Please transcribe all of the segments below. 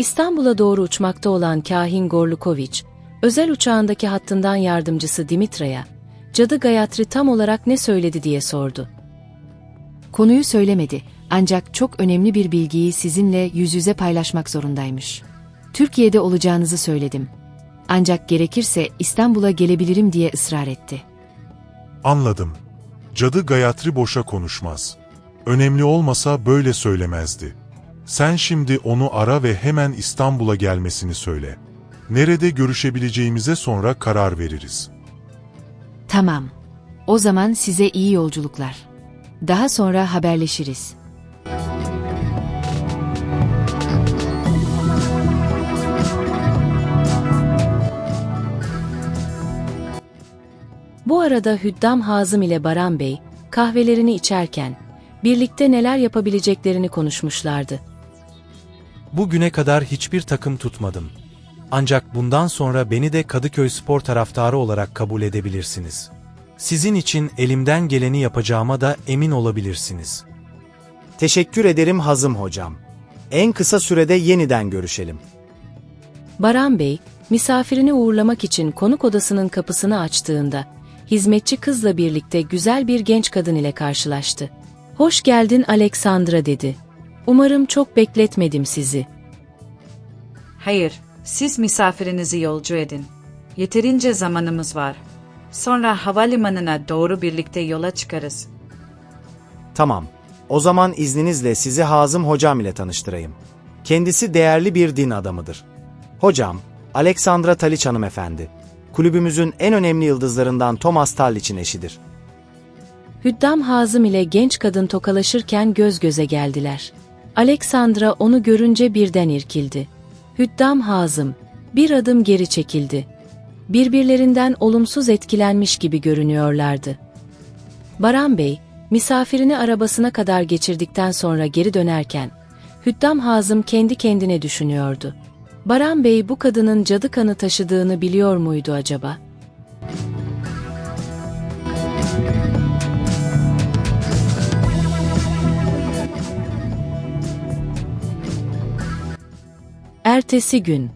İstanbul'a doğru uçmakta olan Kahin Gorlukoviç, özel uçağındaki hattından yardımcısı Dimitra'ya, Cadı Gayatri tam olarak ne söyledi diye sordu. Konuyu söylemedi ancak çok önemli bir bilgiyi sizinle yüz yüze paylaşmak zorundaymış. Türkiye'de olacağınızı söyledim. Ancak gerekirse İstanbul'a gelebilirim diye ısrar etti. Anladım. Cadı Gayatri boşa konuşmaz. Önemli olmasa böyle söylemezdi. Sen şimdi onu ara ve hemen İstanbul'a gelmesini söyle. Nerede görüşebileceğimize sonra karar veririz. Tamam. O zaman size iyi yolculuklar. Daha sonra haberleşiriz. Bu arada Hüddam Hazım ile Baran Bey, kahvelerini içerken, birlikte neler yapabileceklerini konuşmuşlardı. Bugüne kadar hiçbir takım tutmadım. Ancak bundan sonra beni de Kadıköy spor taraftarı olarak kabul edebilirsiniz. Sizin için elimden geleni yapacağıma da emin olabilirsiniz. Teşekkür ederim Hazım hocam. En kısa sürede yeniden görüşelim. Baran Bey, misafirini uğurlamak için konuk odasının kapısını açtığında, hizmetçi kızla birlikte güzel bir genç kadın ile karşılaştı. Hoş geldin Alexandra dedi. Umarım çok bekletmedim sizi. Hayır, siz misafirinizi yolcu edin. Yeterince zamanımız var. Sonra havalimanına doğru birlikte yola çıkarız. Tamam. O zaman izninizle sizi Hazım hocam ile tanıştırayım. Kendisi değerli bir din adamıdır. Hocam, Alexandra Taliç hanımefendi. Kulübümüzün en önemli yıldızlarından Thomas Talliç'in eşidir. Hüddam Hazım ile genç kadın tokalaşırken göz göze geldiler. Alexandra onu görünce birden irkildi. Hüddam Hazım bir adım geri çekildi. Birbirlerinden olumsuz etkilenmiş gibi görünüyorlardı. Baran Bey, misafirini arabasına kadar geçirdikten sonra geri dönerken, Hüddam Hazım kendi kendine düşünüyordu. Baran Bey bu kadının cadı kanı taşıdığını biliyor muydu acaba? Ertesi gün,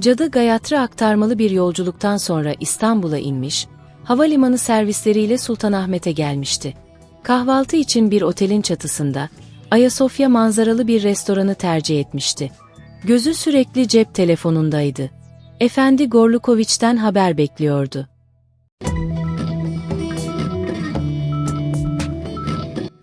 Cadı Gayatri aktarmalı bir yolculuktan sonra İstanbul'a inmiş, havalimanı servisleriyle Sultanahmet'e gelmişti. Kahvaltı için bir otelin çatısında, Ayasofya manzaralı bir restoranı tercih etmişti. Gözü sürekli cep telefonundaydı. Efendi Gorlukoviç'ten haber bekliyordu.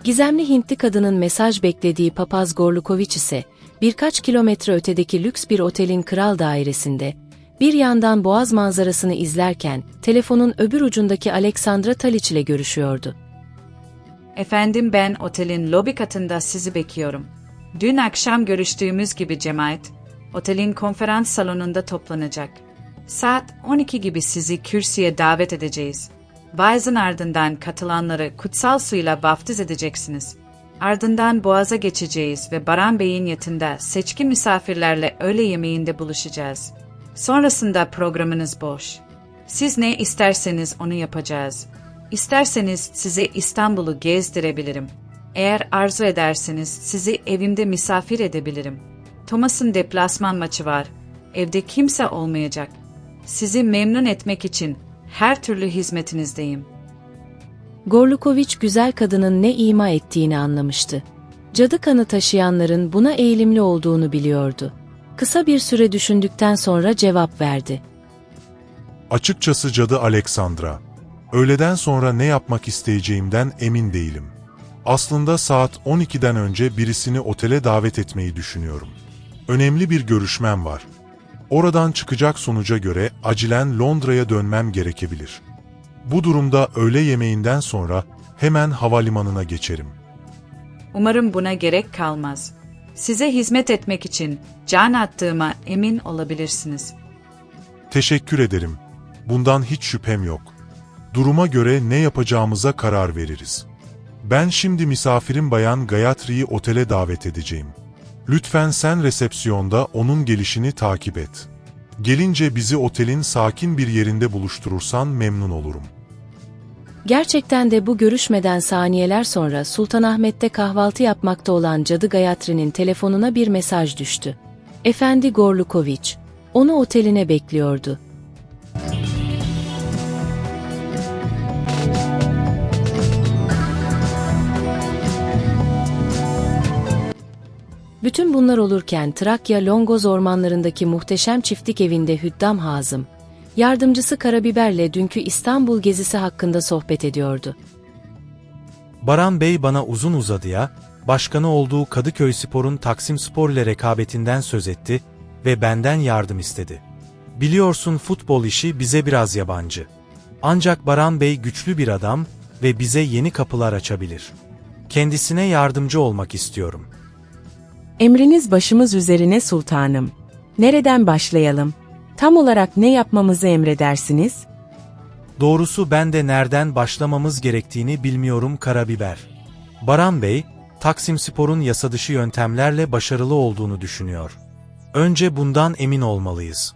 Gizemli Hintli kadının mesaj beklediği papaz Gorlukoviç ise birkaç kilometre ötedeki lüks bir otelin kral dairesinde, bir yandan boğaz manzarasını izlerken telefonun öbür ucundaki Alexandra Taliç ile görüşüyordu. Efendim ben otelin lobi katında sizi bekliyorum. Dün akşam görüştüğümüz gibi cemaat, otelin konferans salonunda toplanacak. Saat 12 gibi sizi kürsüye davet edeceğiz. Vaazın ardından katılanları kutsal suyla vaftiz edeceksiniz. Ardından Boğaz'a geçeceğiz ve Baran Bey'in yatında seçkin misafirlerle öğle yemeğinde buluşacağız. Sonrasında programınız boş. Siz ne isterseniz onu yapacağız. İsterseniz size İstanbul'u gezdirebilirim. Eğer arzu ederseniz sizi evimde misafir edebilirim. Thomas'ın deplasman maçı var. Evde kimse olmayacak. Sizi memnun etmek için her türlü hizmetinizdeyim. Gorlukoviç güzel kadının ne ima ettiğini anlamıştı. Cadı kanı taşıyanların buna eğilimli olduğunu biliyordu. Kısa bir süre düşündükten sonra cevap verdi. Açıkçası cadı Alexandra. Öğleden sonra ne yapmak isteyeceğimden emin değilim. Aslında saat 12'den önce birisini otele davet etmeyi düşünüyorum. Önemli bir görüşmem var. Oradan çıkacak sonuca göre acilen Londra'ya dönmem gerekebilir. Bu durumda öğle yemeğinden sonra hemen havalimanına geçerim. Umarım buna gerek kalmaz. Size hizmet etmek için can attığıma emin olabilirsiniz. Teşekkür ederim. Bundan hiç şüphem yok. Duruma göre ne yapacağımıza karar veririz. Ben şimdi misafirim Bayan Gayatri'yi otele davet edeceğim. Lütfen sen resepsiyonda onun gelişini takip et. Gelince bizi otelin sakin bir yerinde buluşturursan memnun olurum. Gerçekten de bu görüşmeden saniyeler sonra Sultanahmet'te kahvaltı yapmakta olan Cadı Gayatri'nin telefonuna bir mesaj düştü. Efendi Gorlukoviç, onu oteline bekliyordu. Bütün bunlar olurken Trakya Longoz ormanlarındaki muhteşem çiftlik evinde Hüddam Hazım, yardımcısı Karabiber'le dünkü İstanbul gezisi hakkında sohbet ediyordu. Baran Bey bana uzun uzadıya, başkanı olduğu Kadıköy Spor'un Taksim Spor ile rekabetinden söz etti ve benden yardım istedi. Biliyorsun futbol işi bize biraz yabancı. Ancak Baran Bey güçlü bir adam ve bize yeni kapılar açabilir. Kendisine yardımcı olmak istiyorum. Emriniz başımız üzerine sultanım. Nereden başlayalım? Tam olarak ne yapmamızı emredersiniz? Doğrusu ben de nereden başlamamız gerektiğini bilmiyorum Karabiber. Baran Bey, Taksim Spor'un yasadışı yöntemlerle başarılı olduğunu düşünüyor. Önce bundan emin olmalıyız.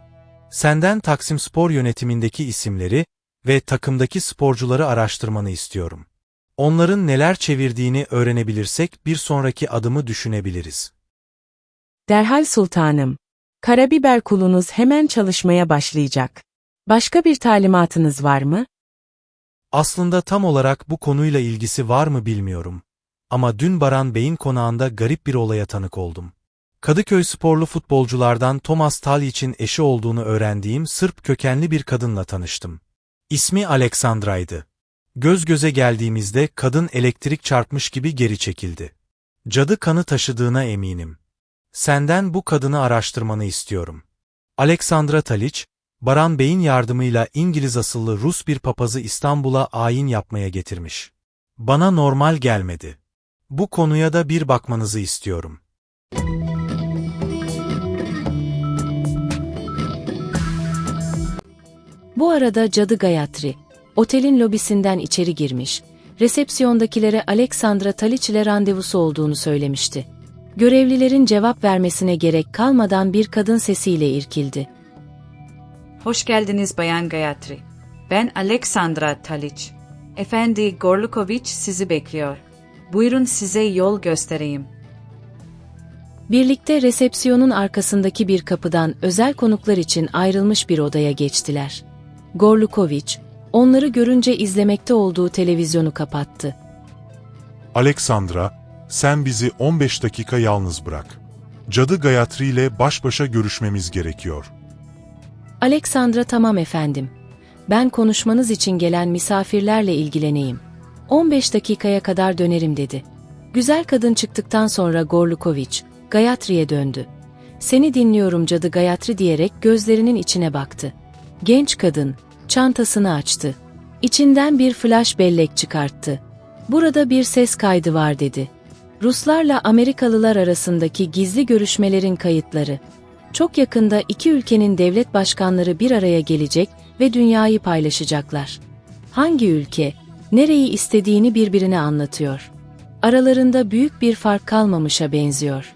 Senden Taksim Spor yönetimindeki isimleri ve takımdaki sporcuları araştırmanı istiyorum. Onların neler çevirdiğini öğrenebilirsek bir sonraki adımı düşünebiliriz. Derhal sultanım. Karabiber kulunuz hemen çalışmaya başlayacak. Başka bir talimatınız var mı? Aslında tam olarak bu konuyla ilgisi var mı bilmiyorum. Ama dün Baran Bey'in konağında garip bir olaya tanık oldum. Kadıköy sporlu futbolculardan Thomas Talic'in eşi olduğunu öğrendiğim Sırp kökenli bir kadınla tanıştım. İsmi Aleksandra'ydı. Göz göze geldiğimizde kadın elektrik çarpmış gibi geri çekildi. Cadı kanı taşıdığına eminim. Senden bu kadını araştırmanı istiyorum. Aleksandra Talic, Baran Bey'in yardımıyla İngiliz asıllı Rus bir papazı İstanbul'a ayin yapmaya getirmiş. Bana normal gelmedi. Bu konuya da bir bakmanızı istiyorum. Bu arada cadı Gayatri, otelin lobisinden içeri girmiş, resepsiyondakilere Alexandra Taliç ile randevusu olduğunu söylemişti. Görevlilerin cevap vermesine gerek kalmadan bir kadın sesiyle irkildi. Hoş geldiniz Bayan Gayatri. Ben Alexandra Talic. Efendi Gorlukoviç sizi bekliyor. Buyurun size yol göstereyim. Birlikte resepsiyonun arkasındaki bir kapıdan özel konuklar için ayrılmış bir odaya geçtiler. Gorlukoviç, onları görünce izlemekte olduğu televizyonu kapattı. Alexandra, sen bizi 15 dakika yalnız bırak. Cadı Gayatri ile baş başa görüşmemiz gerekiyor. Alexandra tamam efendim. Ben konuşmanız için gelen misafirlerle ilgileneyim. 15 dakikaya kadar dönerim dedi. Güzel kadın çıktıktan sonra Gorlukoviç, Gayatri'ye döndü. Seni dinliyorum cadı Gayatri diyerek gözlerinin içine baktı. Genç kadın, çantasını açtı. İçinden bir flash bellek çıkarttı. Burada bir ses kaydı var dedi. Ruslarla Amerikalılar arasındaki gizli görüşmelerin kayıtları. Çok yakında iki ülkenin devlet başkanları bir araya gelecek ve dünyayı paylaşacaklar. Hangi ülke, nereyi istediğini birbirine anlatıyor. Aralarında büyük bir fark kalmamışa benziyor.